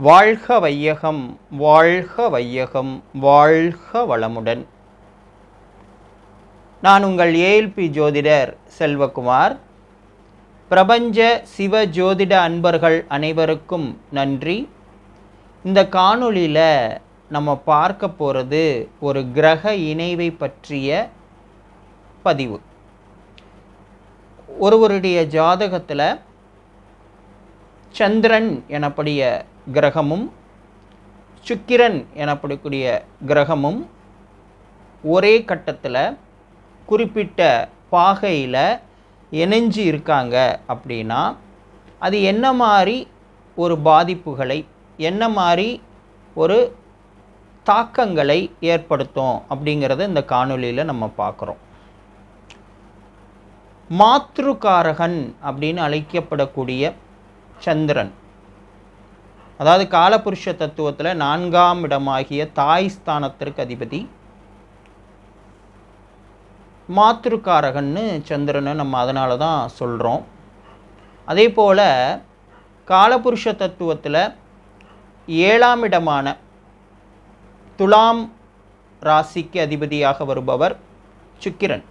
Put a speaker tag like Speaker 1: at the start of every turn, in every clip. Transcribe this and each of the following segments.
Speaker 1: வாழ்க வையகம் வாழ்க வையகம் வாழ்க வளமுடன். நான் உங்கள் ஏஎல்பி ஜோதிடர் செல்வகுமார். பிரபஞ்ச சிவ ஜோதிட அன்பர்கள் அனைவருக்கும் நன்றி. இந்த காணொளியில் நம்ம பார்க்க போகிறது ஒரு கிரக இணைவை பற்றிய பதிவு. ஒருவருடைய ஜாதகத்தில் சந்திரன் எனப்படிய கிரகமும் சுக்கிரன் எனப்படக்கூடிய கிரகமும் ஒரே கட்டத்தில் குறிப்பிட்ட பாகையில் இணைஞ்சு இருக்காங்க அப்படின்னா அது என்ன மாதிரி ஒரு பாதிப்புகளை என்ன மாதிரி ஒரு தாக்கங்களை ஏற்படுத்தும் அப்படிங்கிறத இந்த காணொளியில் நம்ம பார்க்குறோம். மாத்ருகாரகன் அப்படின்னு அழைக்கப்படக்கூடிய சந்திரன். அதாவது காலபுருஷ தத்துவத்தில் நான்காம் இடமாகிய தாய் ஸ்தானத்திற்கு அதிபதி மாத்திருக்காரகன்னு சந்திரனை நம்ம அதனால தான் சொல்கிறோம் அதே போல் காலபுருஷ தத்துவத்தில் ஏழாம் இடமான துலாம் ராசிக்கு அதிபதியாக வருபவர் சுக்கிரன்.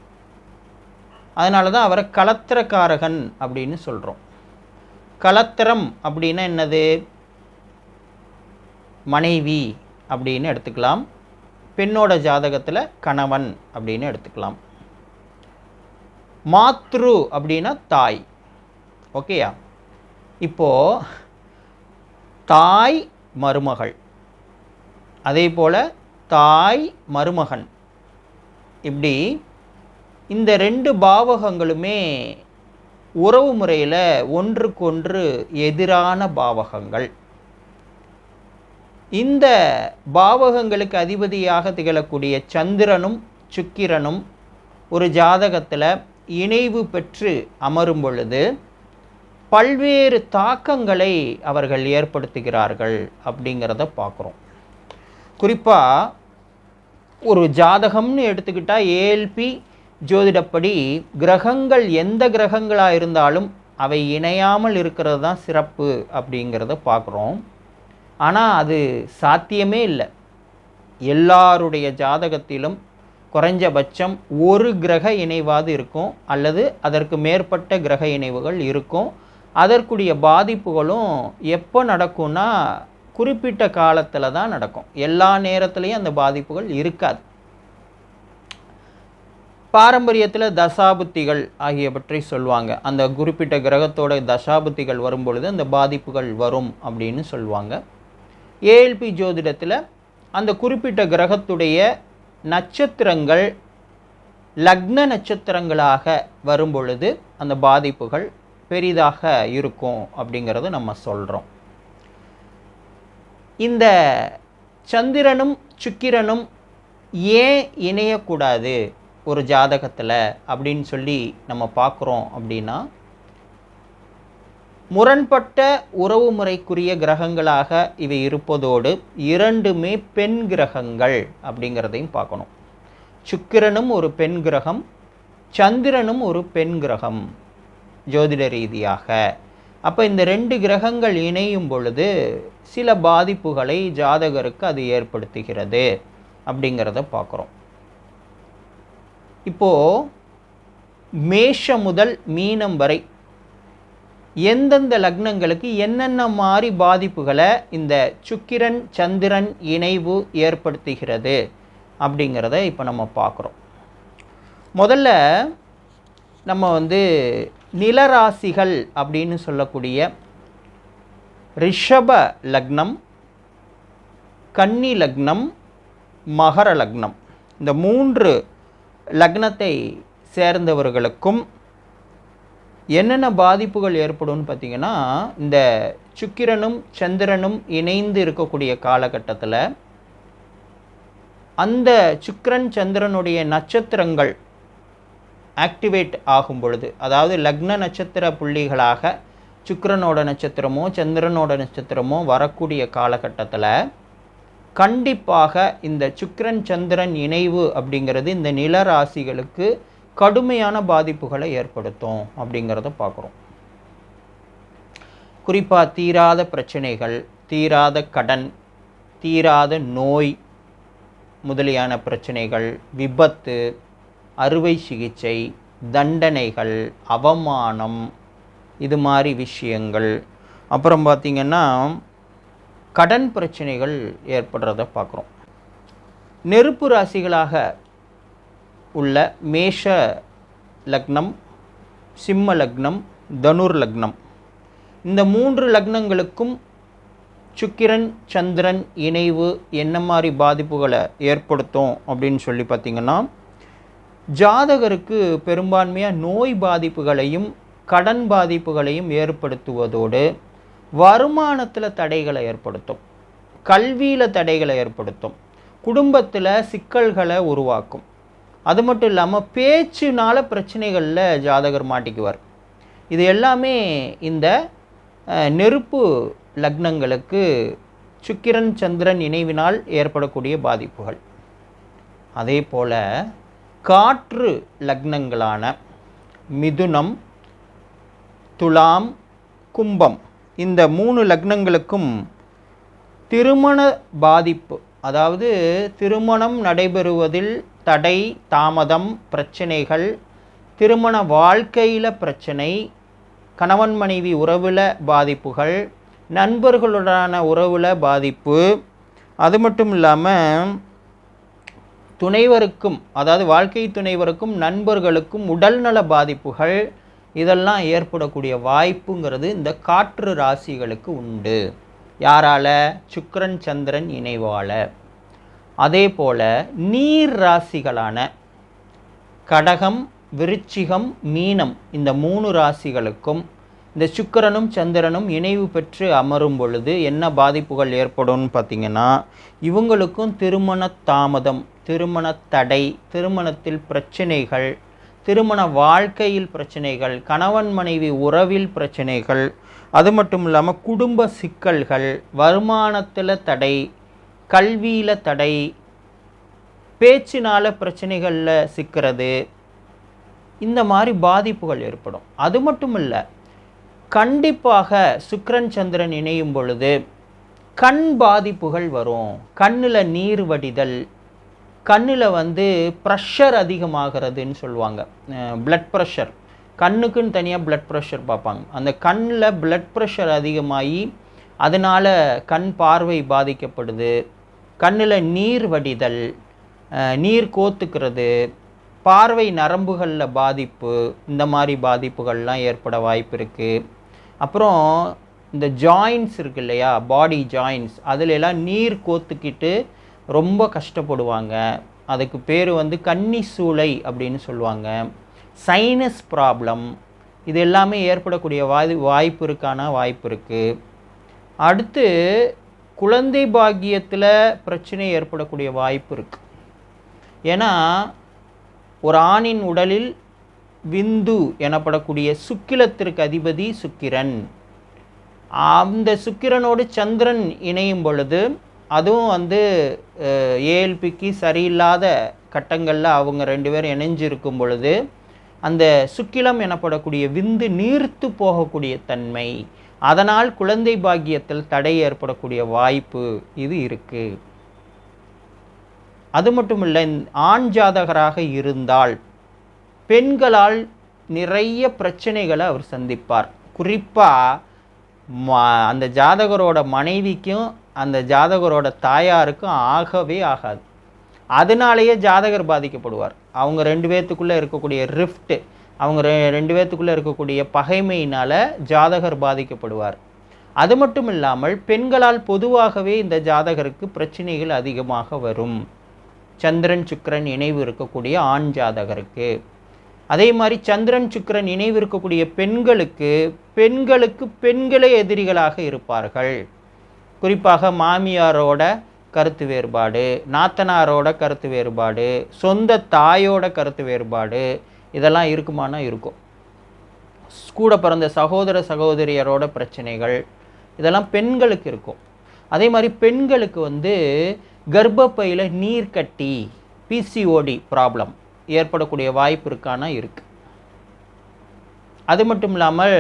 Speaker 1: அதனால தான் அவரை கலத்திரக்காரகன் அப்படின்னு சொல்கிறோம் கலத்திரம் அப்படின்னா என்னது? மனைவி அப்படின்னு எடுத்துக்கலாம். பெண்ணோட ஜாதகத்தில் கணவன் அப்படின்னு எடுத்துக்கலாம். மாத்ரு அப்படின்னா தாய். ஓகேயா? இப்போது தாய் மருமகள். அதே போல் தாய் மருமகன். இப்படி இந்த ரெண்டு பாவகங்களுமே உறவு முறையில் ஒன்றுக்கொன்று எதிரான பாவகங்கள். இந்த பாவகங்களுக்கு அதிபதியாக திகழக்கூடிய சந்திரனும் சுக்கிரனும் ஒரு ஜாதகத்தில் இணைவு பெற்று அமரும் பொழுது பல்வேறு தாக்கங்களை அவர்கள் ஏற்படுத்துகிறார்கள் அப்படிங்கிறத பார்க்குறோம். குறிப்பாக ஒரு ஜாதகம்னு எடுத்துக்கிட்டால் ஏஎல்பி ஜோதிடப்படி கிரகங்கள் எந்த கிரகங்களாக இருந்தாலும் அவை இணையாமல் இருக்கிறது தான் சிறப்பு அப்படிங்கிறத பார்க்குறோம். ஆனால் அது சாத்தியமே இல்லை. எல்லாருடைய ஜாதகத்திலும் குறைஞ்சபட்சம் ஒரு கிரக இணைவாது இருக்கும் அல்லது அதற்கு மேற்பட்ட கிரக இணைவுகள் இருக்கும். அதற்குரிய பாதிப்புகளும் எப்போ நடக்கும்னா குறிப்பிட்ட காலத்தில் தான் நடக்கும். எல்லா நேரத்துலையும் அந்த பாதிப்புகள் இருக்காது. பாரம்பரியத்தில் தசாபுத்திகள் ஆகியவற்றை சொல்லுவாங்க அந்த குறிப்பிட்ட கிரகத்தோட தசாபுத்திகள் வரும்பொழுது அந்த பாதிப்புகள் வரும் அப்படின்னு சொல்லுவாங்க ஏஎல்பி ஜோதிடத்தில் அந்த குறிப்பிட்ட கிரகத்துடைய நட்சத்திரங்கள் லக்ன நட்சத்திரங்களாக வரும் பொழுது அந்த பாதிப்புகள் பெரிதாக இருக்கும் அப்படிங்கிறது நம்ம சொல்கிறோம் இந்த சந்திரனும் சுக்கிரனும் ஏன் இணையக்கூடாது ஒரு ஜாதகத்தில் அப்படின்னு சொல்லி நம்ம பார்க்குறோம் அப்படின்னா முரண்பட்ட உறவு முறைக்குரிய கிரகங்களாக இவை இருப்பதோடு இரண்டுமே பெண் கிரகங்கள் அப்படிங்கிறதையும் பார்க்கணும். சுக்கிரனும் ஒரு பெண் கிரகம் சந்திரனும் ஒரு பெண் கிரகம் ஜோதிட ரீதியாக. அப்போ இந்த ரெண்டு கிரகங்கள் இணையும் பொழுது சில பாதிப்புகளை ஜாதகருக்கு அது ஏற்படுத்துகிறது அப்படிங்கிறத பார்க்குறோம். இப்போது மேஷம் முதல் மீனம் வரை எந்தெந்த லக்னங்களுக்கு என்னென்ன மாதிரி பாதிப்புகளை இந்த சுக்கிரன் சந்திரன் இணைவு ஏற்படுத்துகிறது அப்படிங்கிறத இப்போ நம்ம பார்க்குறோம். முதல்ல நம்ம வந்து நிலராசிகள் அப்படின்னு சொல்லக்கூடிய ரிஷப லக்னம் கன்னி லக்னம் மகர லக்னம். இந்த மூன்று லக்னத்தை சேர்ந்தவர்களுக்கும் என்னென்ன பாதிப்புகள் ஏற்படும்னு பார்த்திங்கன்னா இந்த சுக்கிரனும் சந்திரனும் இணைந்து இருக்கக்கூடிய காலகட்டத்தில் அந்த சுக்கிரன் சந்திரனுடைய நட்சத்திரங்கள் ஆக்டிவேட் ஆகும் பொழுது அதாவது லக்ன நட்சத்திர புள்ளிகளாக சுக்கிரனோட நட்சத்திரமோ சந்திரனோட நட்சத்திரமோ வரக்கூடிய காலகட்டத்தில் கண்டிப்பாக இந்த சுக்கிரன் சந்திரன் இணைவு அப்படிங்கிறது இந்த நில ராசிகளுக்கு கடுமையான பாதிப்புகளை ஏற்படுத்தும் அப்படிங்கிறத பார்க்குறோம். குறிப்பாக தீராத பிரச்சனைகள் தீராத கடன் தீராத நோய் முதலியான பிரச்சனைகள் விபத்து அறுவை சிகிச்சை தண்டனைகள் அவமானம் இது மாதிரி விஷயங்கள். அப்புறம் பார்த்திங்கன்னா கடன் பிரச்சனைகள் ஏற்படுறத பார்க்குறோம். நெருப்பு ராசிகளாக உள்ள மேஷ லக்னம் சிம்ம லக்னம் தனுர் லக்னம். இந்த மூன்று லக்னங்களுக்கும் சுக்கிரன் சந்திரன் இணைவு என்ன மாதிரி பாதிப்புகளை ஏற்படுத்தும் அப்படின்னு சொல்லி பார்த்திங்கன்னா ஜாதகருக்கு பெரும்பான்மையாக நோய் பாதிப்புகளையும் கடன் பாதிப்புகளையும் ஏற்படுத்துவதோடு வருமானத்தில் தடைகளை ஏற்படுத்தும். கல்வியில் தடைகளை ஏற்படுத்தும். குடும்பத்தில் சிக்கல்களை உருவாக்கும். அது மட்டும் இல்லாமல் பேச்சுனால பிரச்சனைகளில் ஜாதகர் மாட்டிக்குவார். இது எல்லாமே இந்த நெருப்பு லக்னங்களுக்கு சுக்கிரன் சந்திரன் இணைவினால் ஏற்படக்கூடிய பாதிப்புகள். அதே போல் காற்று லக்னங்களான மிதுனம் துலாம் கும்பம் இந்த மூணு லக்னங்களுக்கும் திருமண பாதிப்பு அதாவது திருமணம் நடைபெறுவதில் தடை தாமதம் பிரச்சனைகள் திருமண வாழ்க்கையில் பிரச்சனை கணவன் மனைவி உறவில் பாதிப்புகள் நண்பர்களுடனான உறவில் பாதிப்பு. அது மட்டும் இல்லாமல் துணைவருக்கும் அதாவது வாழ்க்கை துணைவருக்கும் நண்பர்களுக்கும் உடல்நல பாதிப்புகள் இதெல்லாம் ஏற்படக்கூடிய வாய்ப்புங்கிறது இந்த காற்று ராசிகளுக்கு உண்டு. யாரால? சுக்ரன் சந்திரன் இணைவால. அதே போல நீர் ராசிகளான கடகம் விருச்சிகம் மீனம் இந்த மூணு ராசிகளுக்கும் இந்த சுக்கிரனும் சந்திரனும் இணைவு பெற்று அமரும் பொழுது என்ன பாதிப்புகள் ஏற்படும்னு பார்த்தீங்கன்னா இவங்களுக்கும் திருமண தாமதம் திருமண தடை திருமணத்தில் பிரச்சனைகள் திருமண வாழ்க்கையில் பிரச்சனைகள் கணவன் மனைவி உறவில் பிரச்சனைகள் அது மட்டும் இல்லாமல் குடும்ப சிக்கல்கள் வருமானத்தில் தடை கல்வியில் தடை. பேச்சினால் பிரச்சனைகளில் சிக்கிறது. இந்த மாதிரி பாதிப்புகள் ஏற்படும். அது மட்டும் இல்லை கண்டிப்பாக சுக்ரன் சந்திரன் இணையும் பொழுது கண் பாதிப்புகள் வரும். கண்ணில் நீர் வடிதல் கண்ணில் வந்து ப்ரெஷர் அதிகமாகிறதுன்னு சொல்லுவாங்க. பிளட் ப்ரெஷர் கண்ணுக்குன்னு தனியாக பிளட் ப்ரெஷர் பார்ப்பாங்க. அந்த கண்ணில் பிளட் ப்ரெஷர் அதிகமாகி அதனால் கண் பார்வை பாதிக்கப்படுது. கண்ணில் நீர் வடிதல் நீர் கோத்துக்கிறது பார்வை நரம்புகளில் பாதிப்பு இந்த மாதிரி பாதிப்புகள்லாம் ஏற்பட வாய்ப்பு இருக்குது அப்புறம் இந்த ஜாயின்ஸ் இருக்கு இல்லையா பாடி ஜாயின்ஸ் அதிலெல்லாம் நீர் கோத்துக்கிட்டு ரொம்ப கஷ்டப்படுவாங்க. அதுக்கு பேர் வந்து கன்னி சூளை அப்படின்னு சொல்லுவாங்க. சைனஸ் ப்ராப்ளம் இது எல்லாமே ஏற்படக்கூடிய வாய் வாய்ப்பு இருக்கான வாய்ப்பு இருக்குது அடுத்து குழந்தை பாக்கியத்தில் பிரச்சனை ஏற்படக்கூடிய வாய்ப்பு இருக்குது ஏன்னா ஒரு ஆணின் உடலில் விந்து எனப்படக்கூடிய சுக்கிலத்திற்கு அதிபதி சுக்கிரன். அந்த சுக்கிரனோடு சந்திரன் இணையும் பொழுது அதுவும் வந்து ஏஎல்பிக்கு சரியில்லாத கட்டங்களில் அவங்க ரெண்டு பேரும் இணைஞ்சிருக்கும் பொழுது அந்த சுக்கிலம் எனப்படக்கூடிய விந்து நீர்த்து போகக்கூடிய தன்மை அதனால் குழந்தை பாக்கியத்தில் தடை ஏற்படக்கூடிய வாய்ப்பு இது இருக்குது அது மட்டும் இல்லை ஆண் ஜாதகராக இருந்தால் பெண்களால் நிறைய பிரச்சனைகளை அவர் சந்திப்பார். குறிப்பாக அந்த ஜாதகரோட மனைவிக்கும் அந்த ஜாதகரோட தாயாருக்கும் ஆகவே ஆகாது. அதனாலேயே ஜாதகர் பாதிக்கப்படுவார். அவங்க ரெண்டு பேர்த்துக்குள்ளே இருக்கக்கூடிய ரிஃப்ட்டு அவங்க ரெ ரெண்டு பேர்த்துக்குள்ளே இருக்கக்கூடிய பகைமையினால் ஜாதகர் பாதிக்கப்படுவார். அது மட்டும் இல்லாமல் பெண்களால் பொதுவாகவே இந்த ஜாதகருக்கு பிரச்சனைகள் அதிகமாக வரும். சந்திரன் சுக்கிரன் இணைவு இருக்கக்கூடிய ஆண் ஜாதகருக்கு. அதே மாதிரி சந்திரன் சுக்கிரன் இணைவு இருக்கக்கூடிய பெண்களுக்கு பெண்களுக்கு பெண்களே எதிரிகளாக இருப்பார்கள். குறிப்பாக மாமியாரோட கருத்து வேறுபாடு நாத்தனாரோட கருத்து வேறுபாடு சொந்த தாயோட கருத்து வேறுபாடு இதெல்லாம் இருக்குமானா இருக்கும். கூட பிறந்த சகோதர சகோதரியரோட பிரச்சனைகள் இதெல்லாம் பெண்களுக்கு இருக்கும். அதே மாதிரி பெண்களுக்கு வந்து கர்ப்பப்பையில் நீர் கட்டி பிசிஓடி ப்ராப்ளம் ஏற்படக்கூடிய வாய்ப்பு இருக்கானா இருக்கு. அது மட்டும் இல்லாமல்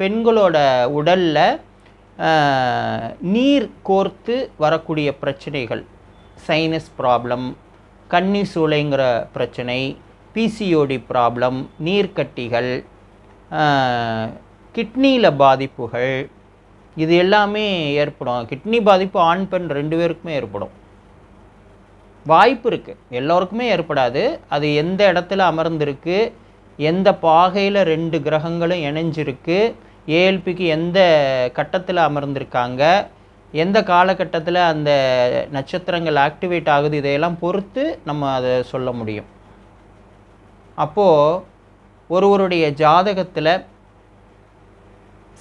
Speaker 1: பெண்களோட உடலில் நீர் கோர்த்து வரக்கூடிய பிரச்சனைகள் சைனஸ் ப்ராப்ளம் கன்னி சூளைங்கிற பிரச்சனை பிசிஓடி ப்ராப்ளம் நீர்க்கட்டிகள் கிட்னியில் பாதிப்புகள் இது எல்லாமே ஏற்படும். கிட்னி பாதிப்பு ஆண் பெண் ரெண்டு பேருக்குமே ஏற்படும். வாய்ப்பு இருக்குது எல்லோருக்குமே ஏற்படாது. அது எந்த இடத்துல அமர்ந்திருக்கு எந்த பாகையில் ரெண்டு கிரகங்களும் இணைஞ்சிருக்கு ஏஎல்பிக்கு எந்த கட்டத்தில் அமர்ந்திருக்காங்க எந்த காலகட்டத்தில் அந்த நட்சத்திரங்கள் ஆக்டிவேட் ஆகுது இதையெல்லாம் பொறுத்து நம்ம அதை சொல்ல முடியும். அப்போது ஒருவருடைய ஜாதகத்தில்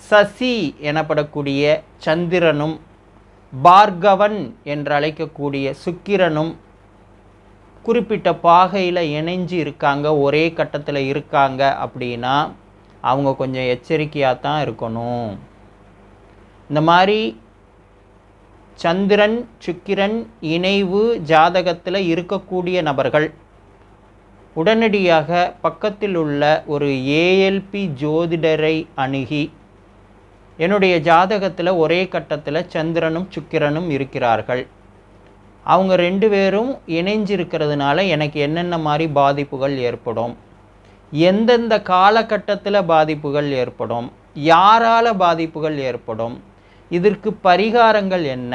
Speaker 1: சசி எனப்படக்கூடிய சந்திரனும் பார்கவன் என்று அழைக்கக்கூடிய சுக்கிரனும் குறிப்பிட்ட பாகையில் இணைஞ்சு இருக்காங்க ஒரே கட்டத்தில் இருக்காங்க அப்படின்னா அவங்க கொஞ்சம் எச்சரிக்கையாக தான் இருக்கணும். இந்த மாதிரி சந்திரன் சுக்கிரன் இணைவு ஜாதகத்தில் இருக்கக்கூடிய நபர்கள் உடனடியாக பக்கத்தில் உள்ள ஒரு ஏஎல்பி ஜோதிடரை அணுகி என்னுடைய ஜாதகத்தில் ஒரே கட்டத்தில் சந்திரனும் சுக்கிரனும் இருக்கிறார்கள். அவங்க ரெண்டு பேரும் இணைஞ்சிருக்கிறதுனால எனக்கு என்னென்ன மாதிரி பாதிப்புகள் ஏற்படும் எந்தெந்த காலகட்டத்தில் பாதிப்புகள் ஏற்படும் யாரால் பாதிப்புகள் ஏற்படும் இதற்கு பரிகாரங்கள் என்ன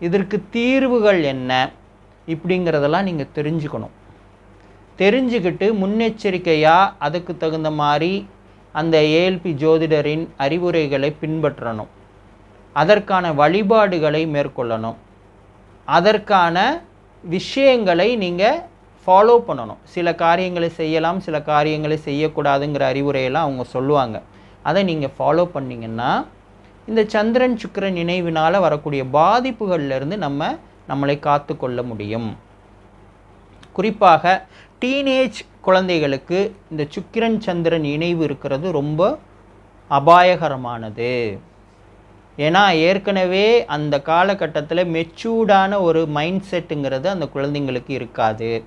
Speaker 1: இதற்கு தீர்வுகள் என்ன இப்படிங்கிறதெல்லாம் நீங்கள் தெரிஞ்சுக்கணும். தெரிஞ்சுக்கிட்டு முன்னெச்சரிக்கையாக அதுக்கு தகுந்த மாதிரி அந்த ஏஎல்பி ஜோதிடரின் அறிவுரைகளை பின்பற்றணும். அதற்கான வழிபாடுகளை மேற்கொள்ளணும். அதற்கான விஷயங்களை நீங்கள் ஃபாலோ பண்ணணும். சில காரியங்களை செய்யலாம் சில காரியங்களை செய்யக்கூடாதுங்கிற அறிவுரையெல்லாம் அவங்க சொல்லுவாங்க. அதை நீங்கள் ஃபாலோ பண்ணிங்கன்னா இந்த சந்திரன் சுக்கிரன் நினைவினால் வரக்கூடிய பாதிப்புகள்லேருந்து நம்ம நம்மளை காத்து கொள்ள முடியும். குறிப்பாக டீனேஜ் குழந்தைகளுக்கு இந்த சுக்கிரன் சந்திரன் இணைவு இருக்கிறது ரொம்ப அபாயகரமானது. ஏன்னா ஏற்கனவே அந்த காலகட்டத்தில் மெச்சூர்டான ஒரு மைண்ட் செட்டுங்கிறது அந்த குழந்தைங்களுக்கு இருக்காது.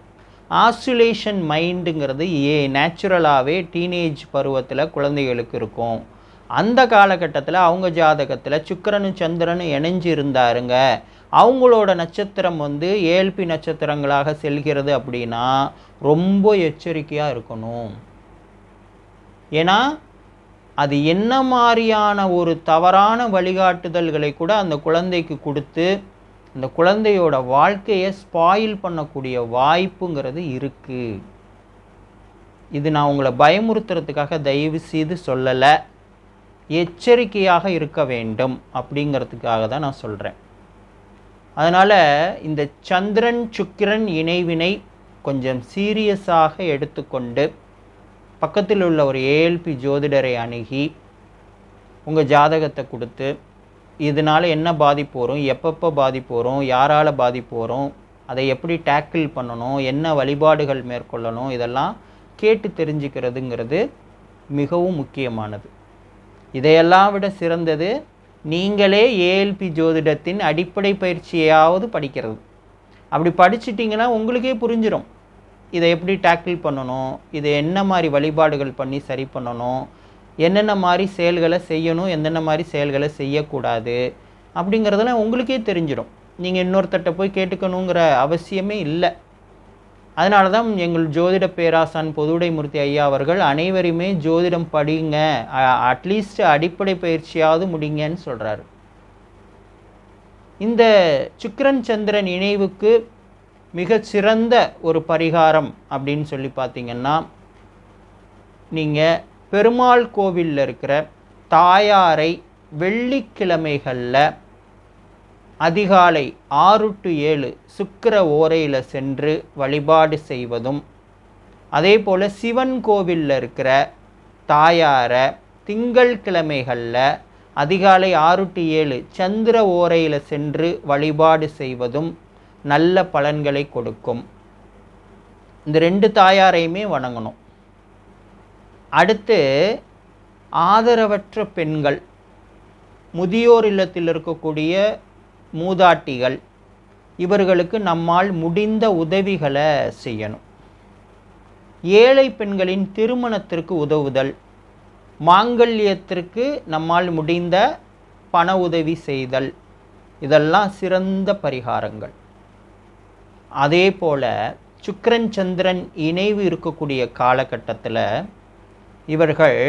Speaker 1: ஆசுலேஷன் மைண்டுங்கிறது ஏ நேச்சுரலாகவே டீனேஜ் பருவத்தில் குழந்தைகளுக்கு இருக்கும். அந்த காலகட்டத்தில் அவங்க ஜாதகத்தில் சுக்கரனும் சந்திரனும் இணைஞ்சு இருந்தாருங்க அவங்களோட நட்சத்திரம் வந்து ஏஎல்பி நட்சத்திரங்களாக செல்கிறது அப்படின்னா ரொம்ப எச்சரிக்கையாக இருக்கணும். ஏன்னா அது என்ன மாதிரியான ஒரு தவறான வழிகாட்டுதல்களை கூட அந்த குழந்தைக்கு கொடுத்து அந்த குழந்தையோட வாழ்க்கையை ஸ்பாயில் பண்ணக்கூடிய வாய்ப்புங்கிறது இருக்குது இது நான் உங்களை பயமுறுத்துறதுக்காக தயவு செய்து சொல்லலை. எச்சரிக்கையாக இருக்க வேண்டும் அப்படிங்கிறதுக்காக தான் நான் சொல்கிறேன் அதனால் இந்த சந்திரன் சுக்கிரன் இணைவினை கொஞ்சம் சீரியஸாக எடுத்துக்கொண்டு பக்கத்தில் உள்ள ஒரு ஏஎல்பி ஜோதிடரை அணுகி உங்கள் ஜாதகத்தை கொடுத்து இதனால் என்ன பாதிப்பு வரும் எப்பப்போ பாதிப்பு வரும் யாரால் பாதிப்பு வரும் அதை எப்படி டேக்கிள் பண்ணணும் என்ன வழிபாடுகள் மேற்கொள்ளணும் இதெல்லாம் கேட்டு தெரிஞ்சுக்கிறதுங்கிறது மிகவும் முக்கியமானது. இதையெல்லாம் விட சிறந்தது நீங்களே ஏஎல்பி ஜோதிடத்தின் அடிப்படை பயிற்சியாவது படிக்கிறது. அப்படி படிச்சிட்டிங்கன்னா உங்களுக்கே புரிஞ்சிடும் இதை எப்படி டேக்கிள் பண்ணணும்? இதை என்ன மாதிரி வழிபாடுகள் பண்ணி சரி பண்ணணும்? என்னென்ன மாதிரி செயல்களை செய்யணும்? என்னென்ன மாதிரி செயல்களை செய்யக்கூடாது? அப்படிங்கிறதெல்லாம் உங்களுக்கே தெரிஞ்சிடும் நீங்கள் இன்னொருத்தட்ட போய் கேட்டுக்கணுங்கிற அவசியமே இல்லை. அதனால தான் எங்கள் ஜோதிட பேராசான் பொதுவுடைமூர்த்தி ஐயா அவர்கள் அனைவருமே ஜோதிடம் படிங்க. அட்லீஸ்ட் அடிப்படை பயிற்சியாவது முடிங்கன்னு சொல்கிறாரு இந்த சுக்கிரன் சந்திரன் இணைவுக்கு மிகச்சிறந்த ஒரு பரிகாரம் அப்படின்னு சொல்லி பார்த்தீங்கன்னா நீங்கள் பெருமாள் கோவிலில் இருக்கிற தாயாரை வெள்ளிக்கிழமைகளில் அதிகாலை ஆறு டு ஏழு சுக்கர ஓரையில் சென்று வழிபாடு செய்வதும் அதே போல் சிவன் கோவிலில் இருக்கிற தாயாரை திங்கள்கிழமைகளில் அதிகாலை ஆறு டு ஏழு சந்திர ஓரையில் சென்று வழிபாடு செய்வதும் நல்ல பலன்களை கொடுக்கும். இந்த ரெண்டு தாயாரையுமே வணங்கணும். அடுத்து ஆதரவற்ற பெண்கள் முதியோர் இல்லத்தில் இருக்கக்கூடிய மூதாட்டிகள் இவர்களுக்கு நம்மால் முடிந்த உதவிகளை செய்யணும். ஏழை பெண்களின் திருமணத்திற்கு உதவுதல் மாங்கல்யத்திற்கு நம்மால் முடிந்த பண உதவி செய்தல் இதெல்லாம் சிறந்த பரிகாரங்கள். அதே போல் சுக்கரன் சந்திரன் இணைவு இருக்கக்கூடிய காலகட்டத்தில் இவர்கள்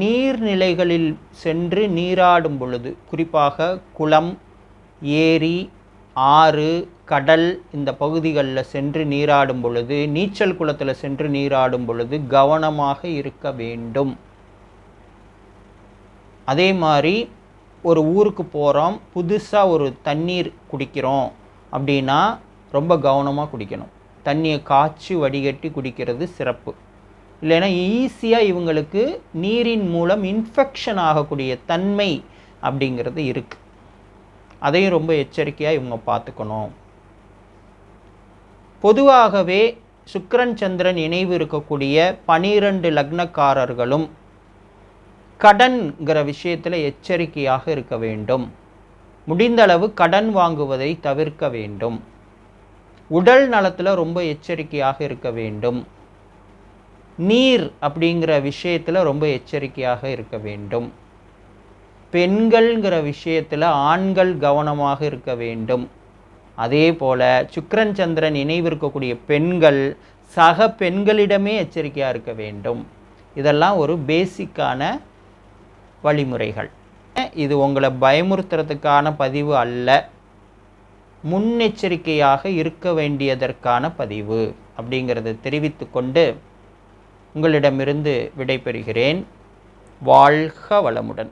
Speaker 1: நீர்நிலைகளில் சென்று நீராடும் பொழுது குறிப்பாக குளம் ஏரி ஆறு கடல் இந்த பகுதிகளில் சென்று நீராடும் பொழுது நீச்சல் குளத்தில் சென்று நீராடும் பொழுது கவனமாக இருக்க வேண்டும். அதே மாதிரி ஒரு ஊருக்கு போகிறோம் புதுசாக ஒரு தண்ணீர் குடிக்கிறோம் அப்படின்னா ரொம்ப கவனமாக குடிக்கணும். தண்ணியை காய்ச்சி வடிகட்டி குடிக்கிறது சிறப்பு. இல்லைன்னா ஈஸியாக இவங்களுக்கு நீரின் மூலம் இன்ஃபெக்ஷன் ஆகக்கூடிய தன்மை அப்படிங்கிறது இருக்குது அதையும் ரொம்ப எச்சரிக்கையாக இவங்க பார்த்துக்கணும். பொதுவாகவே சுக்ரன் சந்திரன் இணைவு இருக்கக்கூடிய பனிரெண்டு லக்னக்காரர்களும் கடன்கிற விஷயத்தில் எச்சரிக்கையாக இருக்க வேண்டும். முடிந்தளவு கடன் வாங்குவதை தவிர்க்க வேண்டும். உடல் நலத்தில் ரொம்ப எச்சரிக்கையாக இருக்க வேண்டும். நீர் அப்படிங்கிற விஷயத்தில் ரொம்ப எச்சரிக்கையாக இருக்க வேண்டும். பெண்கள்ங்கிற விஷயத்தில் ஆண்கள் கவனமாக இருக்க வேண்டும். அதே போல் சுக்கரன் சந்திரன் இணைவு இருக்கக்கூடிய பெண்கள் சக பெண்களிடமே எச்சரிக்கையாக இருக்க வேண்டும். இதெல்லாம் ஒரு பேசிக்கான வழிமுறைகள். இது உங்களை பயமுறுத்துறதுக்கான பதிவு அல்ல. முன்னெச்சரிக்கையாக இருக்க வேண்டியதற்கான பதிவு அப்படிங்கிறத தெரிவித்து கொண்டு உங்களிடமிருந்து விடைபெறுகிறேன். வாழ்க வளமுடன்.